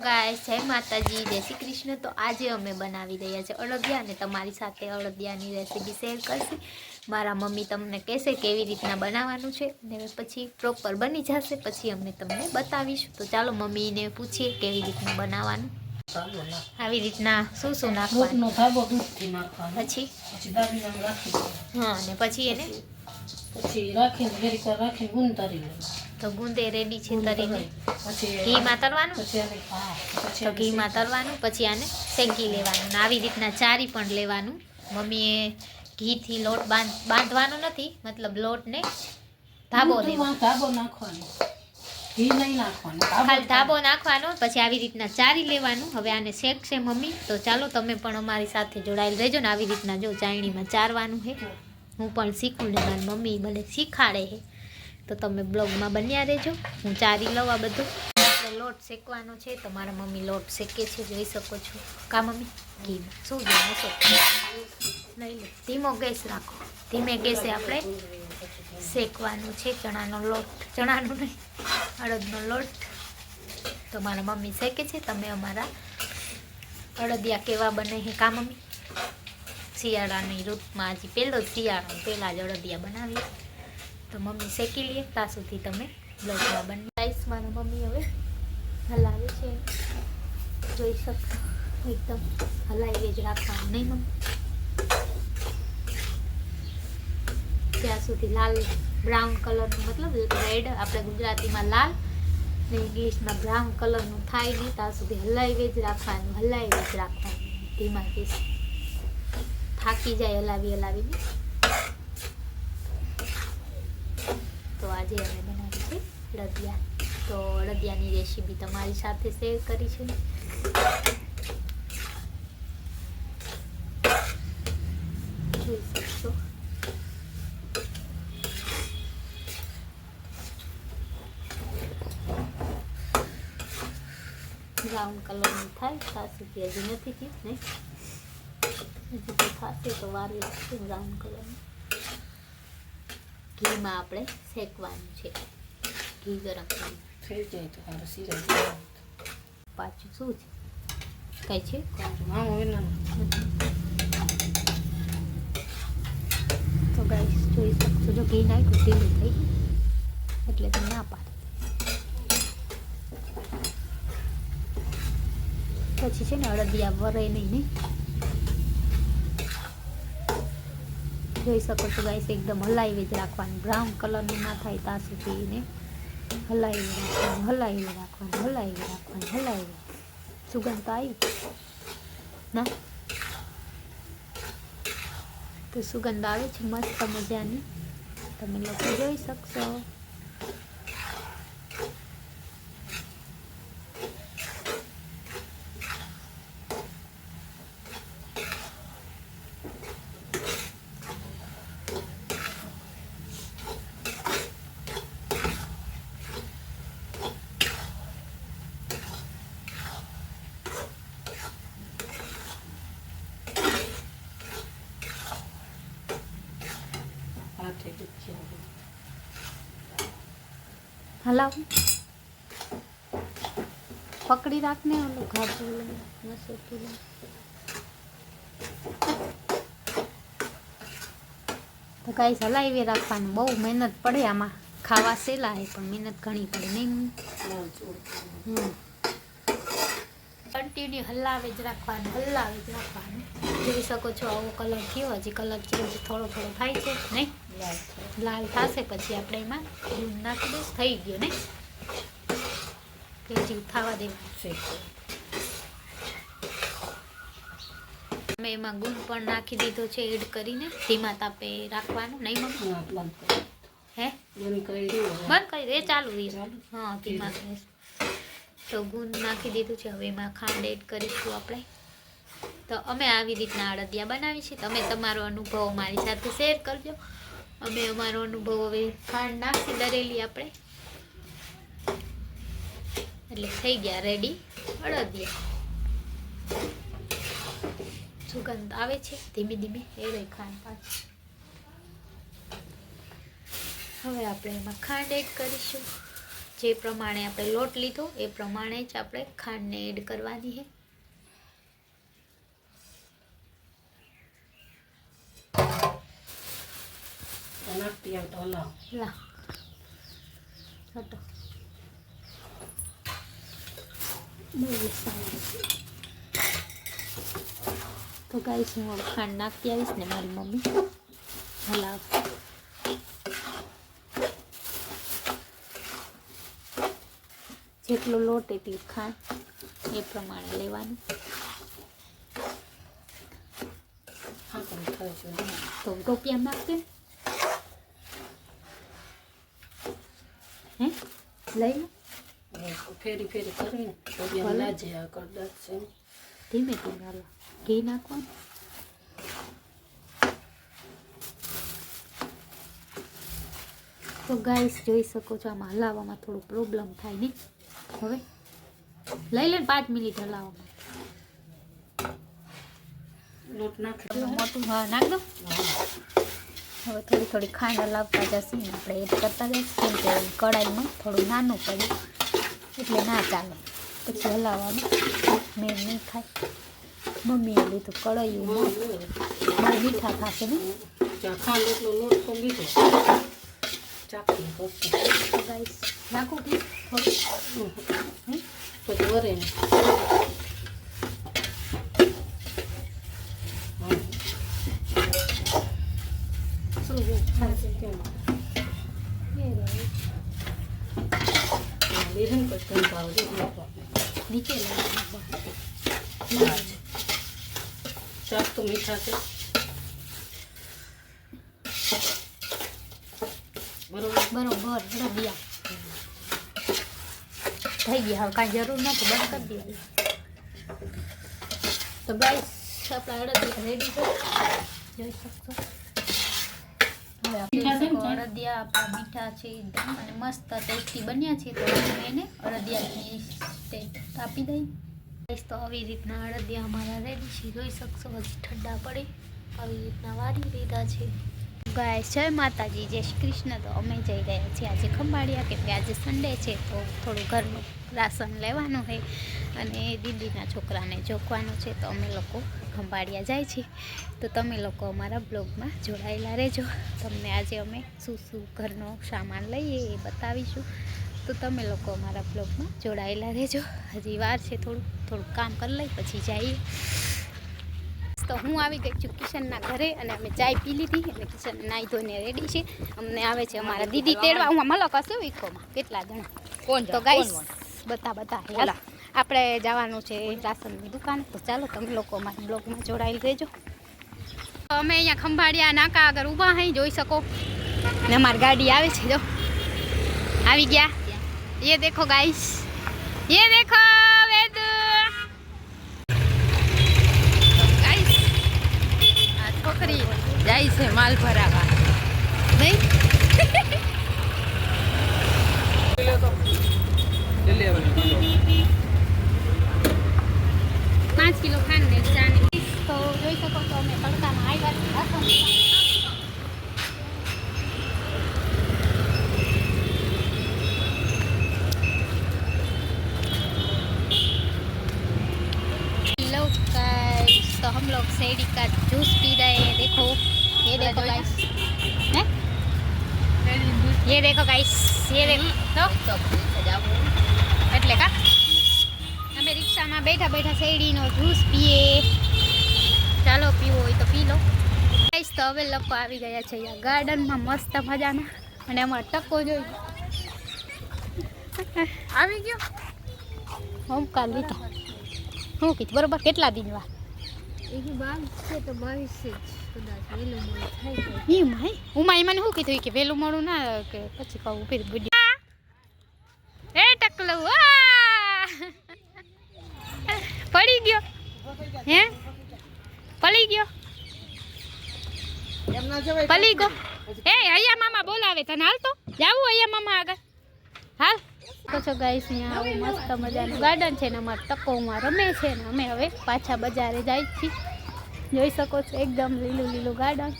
ગાય જય માતાજી જય શ્રી કૃષ્ણ. તો આજે અમે બનાવી રહ્યા છે અળદિયા અને તમારી સાથે અળદિયાની રેસીપી શેર કરશે. મારા મમ્મી તમને કહેશે કેવી રીતના બનાવવાનું છે ને પછી પ્રોપર બની જશે પછી અમે તમને બતાવીશું. તો ચાલો મમ્મીને પૂછીએ કેવી રીતના બનાવવાનું. આવી રીતના શું શું નાખવાનું? દૂધનો દૂધથી નાખવાનો. પછી? પછી દાબીને રાખી હા અને પછી એને? પછી રાખીને રાખીને ગુંદ તારી લેવાનું. તો ગુંદે રેડી છે તરીને. ઘીમાં તરવાનું હા તો ઘીમાં તરવાનું પછી આને શેકી લેવાનું. આવી રીતના ચારી પણ લેવાનું. મમ્મીએ ઘીથી લોટ બાંધ બાંધવાનો નથી મતલબ લોટને ધાબો ધાબો નાખવાનો. ઘી નહીં નાખવાનું ખાલી ધાબો નાખવાનો પછી આવી રીતના ચારી લેવાનું. હવે આને શેકશે મમ્મી. તો ચાલો તમે પણ અમારી સાથે જોડાયેલ રહેજો ને આવી રીતના જો ચાયણીમાં ચારવાનું છે હું પણ શીખું ને મારી મમ્મી મને શીખાડે છે તો તમે બ્લોગમાં બન્યા રહેજો. હું ચારી લઉં આ બધું. આપણે લોટ શેકવાનો છે તો મારા મમ્મી લોટ શેકે છે, જોઈ શકો છો. કા મમ્મી? ઘી. શું જોઈ શકો લઈ લો. ધીમો ગેસ રાખો. ધીમે ગેસે આપણે શેકવાનું છે ચણાનો લોટ. ચણાનો નહીં, અડદનો લોટ. તો મારા મમ્મી શેકે છે. તમે અમારા અડદિયા કેવા બને છે? કા મમ્મી? શિયાળાની ઋતુમાં હજી પહેલો શિયાળો, પહેલાં જ અડદિયા બનાવીએ. તો મમ્મી શેકી લઈએ ત્યાં સુધી તમે બ્લોગમાં બનાવીશ મારા મમ્મી હવે હલાવે છે. જોઈ શકશો એકદમ હલાવી જ રાખવાનું નહીં મમ્મી. ત્યાં સુધી લાલ બ્રાઉન કલરનું, મતલબ રેડ, આપણે ગુજરાતીમાં લાલ ને ઇંગ્લિશમાં બ્રાઉન કલરનું થાય નહીં, ત્યાં સુધી હલાવી જ રાખવાનું હલાવી જ રાખવાનું. ધીમા ગેસ થાકી જાય હલાવી, હલાવીને. તો આજે અમે બનાવી છે અડદિયા તો અડદિયાની રેસીપી તમારી સાથે શેર કરી છે. જોઈ શકશો. બ્રાઉન કલરનું થાય સુધી હજી નથી થયું ને હજી તો થશે, તો વાર લાગશે બ્રાઉન કલરનું. ઘીમાં આપણે શેકવાનું છે. ઘી ગરમ થઈ જાય તો પાછું શું છે? કઈ છે? તો ગાઈસ જોઈ શકશો. જો ઘી નાખ્યું ઢીલું થઈ એટલે તમે ના પાડે. પછી છે ને અડદિયા વરે નહીં ને? જોઈ શકો છો ગાઈસ એકદમ હલાવી જ રાખવાનું. બ્રાઉન કલરનું ના થાય ત્યાં સુધી એને હલાવી રાખવાનું હલાવી રાખવાનું હલાવી રાખવાનું, હલાવી સુગંધ તો આવી? ના? તો સુગંધ આવે છે? મસ્ત મજાની. તમે લોકો જોઈ શકશો હાથે દુખી આવે. હલાવ. પકડી રાખને ઓલું ઘાટું લઈને તો કાંઈ હલાવી રાખવાનું, બહુ મહેનત પડે આમાં. ખાવા સેલા હે, પણ મહેનત ઘણી પડે, નહીં કન્ટિન્યુ હલાવે જ રાખવાનું, હલાવે જ રાખવાનું. જોઈ શકો છો આવો કલર થયો, હજી કલર ચેન્જ થોડો થોડો થાય છે, નહીં? લાલ થશે પછી આપણે એમાં દૂધ નાખી દઈશ. થઈ ગયો ને? હજી થવા દેવાનું શેકો. અમે એમાં ગુંદ પણ નાખી દીધો છે એડ કરીને. ધીમા તાપે રાખવાનું. નહીં મમ્મી? હા, બંધ કરી દો. ચાલુ? હા ધીમા ગેસ તો ગુંદ નાખી દીધું છે. હવે એમાં ખાંડ એડ કરીશું આપણે. તો અમે આવી રીતના અડદિયા બનાવી છે. તમે તમારો અનુભવ મારી સાથે શેર કરજો. અમે અમારો અનુભવ હવે ખાંડ નાખી દરેલી આપણે. એટલે થઈ ગયા રેડી અડદિયા સુગંધ આવે છે? ધીમે ધીમે, એ રહી ખાંડ પાછી. હવે આપણે એમાં ખાંડ એડ કરીશું. જે પ્રમાણે આપણે લોટ લીધો, એ પ્રમાણે જ આપણે ખાંડને એડ કરવાની છે. નાખતી આવ તો હલાવ સારું તો ગાઈશ હું હવે ખાંડ નાખતી આવીશ ને મારી મમ્મી હલાવ જેટલો લોટ એટલી ખાંડ એ પ્રમાણે લેવાનું તો ટોપિયા નાખશે લઈ લો ફેરી ફેરી એમ ભલે. લાજે આ છે. ધીમે ધીમે હાલો. ઘી નાખવાનું. તો ગાઈસ જોઈ શકો છો આમાં હલાવવામાં થોડું પ્રોબ્લેમ થાય ને હવે લઈ લે પાંચ મિનિટ હલાવવામાં. લોટ નાખ મોટું. હા નાખ દો. હવે થોડી થોડી ખાંડ લાવતા જશે ને આપણે એડ કરતા જઈશું કેમ કે કડાઈમાં થોડું નાનું પડ્યું. એટલે ના ચાલે. પછી હલાવવાનું. મેં નહીં ખાય. મમ્મીએ લીધું કડાયું બહુ મીઠા થશે ને નાખું કે વરે ને હા. શું છે? કેમ? એ રહ્યું. આ લીધે પાવડર છે નીચે લાવવાનું તો મીઠા છે. બરોબર થઈ ગયા હવે કાંઈ જરૂર નથી બંધ કરી દેવાનું તો ગાઈસ આપણા અડદિયા રેડી છે જોઈ શકશો હવે આપણે? અડદિયા આપણા મીઠા છે એકદમ અને મસ્ત ટેસ્ટી બન્યા છે તો અમે એને અડદિયાની ટેસ્ટ આપી દઈ. તો આવી રીતના અડદિયા અમારા રેડી છે જોઈ શકશો હજી ઠંડા પડે. આવી રીતના વારી લીધા છે. ગાય જય માતાજી જય શ્રી કૃષ્ણ. તો અમે જઈ રહ્યા છીએ આજે ખંભાળિયા કે આજે સન્ડે છે તો થોડું ઘરનું રાશન લેવાનું હોય અને દીદીના છોકરાને જોખવાનું છે તો અમે લોકો ખંભાળિયા જાય છે. તો તમે લોકો અમારા બ્લોગમાં જોડાયેલા રહેજો. તમને આજે અમે શું શું ઘરનો સામાન લઈએ એ બતાવીશું. તો તમે લોકો અમારા બ્લોગમાં જોડાયેલા રહેજો. હજી વાર છે થોડું થોડું કામ કરી લઈ પછી જઈએ. તો હું આવી ગઈ છું કિશનના ઘરે અને અમે ચાય પી લીધી અને કિશન નાહી ધોઈને રેડી છે. અમને આવે છે અમારા દીદી તેડવા. હું મલક હશે વીખોમાં કેટલા જણા? કોણ તો ગાઈસ બતા બતા. યાર આપણે જવાનું છે રાશનની દુકાન. તો ચાલો તમે લોકો અમારા બ્લોગમાં જોડાયેલ રહેજો. અમે અહીંયા ખંભાળિયા નાકા આગળ ઊભા અહીં જોઈ શકો. ને મારી ગાડી આવે છે જો. આવી ગયા. એ દેખો ગાઈસ એ દેખો વેદ. છોકરી જાય છે માલ ભરા हम लोग सेडी का जूस पी रहे हैं देखो ये देखो गाइस हैं ये देखो गाइस ये देखो તો એટલે કા અમે રિક્ષામાં બેઠા બેઠા શેરડીનો જ્યુસ પીએ ચાલો પીવો હોય તો પી લો ગાઈસ તો હવે લોકો આવી ગયા છે અહીંયા ગાર્ડનમાં મસ્ત મજાના અને અમારો ટકો જોઈ આવી ગયો હું કાલ લીધા હું કીધું બરોબર કેટલા દિન વાર વેલું માય? મને શું કીધું? કે વહેલું મોડું ના કે પછી કહું ફીર બુડી એ ટકલું! પડી ગયો. હે? પડી ગયો. પલી ગયો. એ, અહીંયા મામા બોલાવે તને. હાલ તો. જાવું અહીંયા મામા આગળ. હાલ. છો ગાઈસ અહીંયા આવું મસ્ત મજાનું ગાર્ડન છે ને અમારા તકોમાં રમે છે ને અમે હવે પાછા બજારે જાય છીએ. જોઈ શકો છો, એકદમ લીલું લીલું ગાર્ડન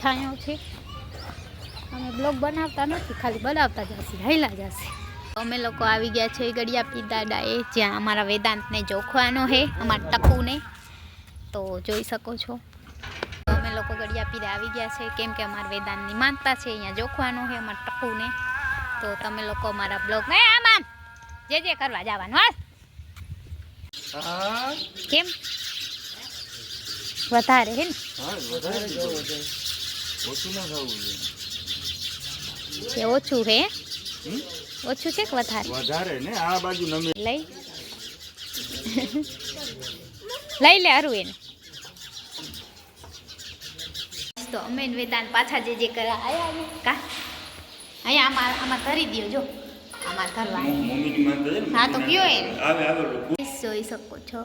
છાંયો છે. અમે બ્લોગ બનાવતા નથી, ખાલી બનાવતા જશે હેલા જશે. અમે લોકો આવી ગયા છે પીદાડા એ જ્યાં અમારા વેદાંતને જોખવાનો છે, અમારા ટકુને તો જોઈ શકો છો. અમે લોકો ગળિયાપીરે આવી ગયા છે, કેમ કે અમારા વેદાંતની માનતા છે, અહીંયા જોખવાનો છે અમારા ટકુને તો તમે લોકો અમારા બ્લોગ જે જે કરવા જવાનું હા. કેમ? વધારે હે ને? કે ઓછું હે? ઓછું છે કે વધારે? વધારે ને? આ બાજુ નમી. લઈ. લઈ લે હરું એને. તો અમે વેદાંત પાછા જે જે કરવા આવ્યા કા? અહીંયા આમાં આમાં ધરી દો જો. આમાં ધરવા મમ્મીની માનતા છે ને. હા તો કયો એને જોઈ શકો છો.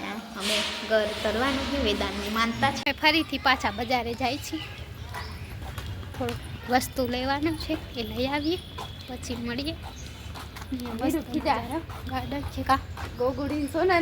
હા, અમે ઘર કરવાનું છે વેદાંતની માનતા છે. ફરીથી પાછા બજારે જાય છે. થોડુંક વસ્તુ લેવાનું છે એ લઈ આવીએ પછી મળીએ. ગાર્ડન છે કા? ગોગુડી સોના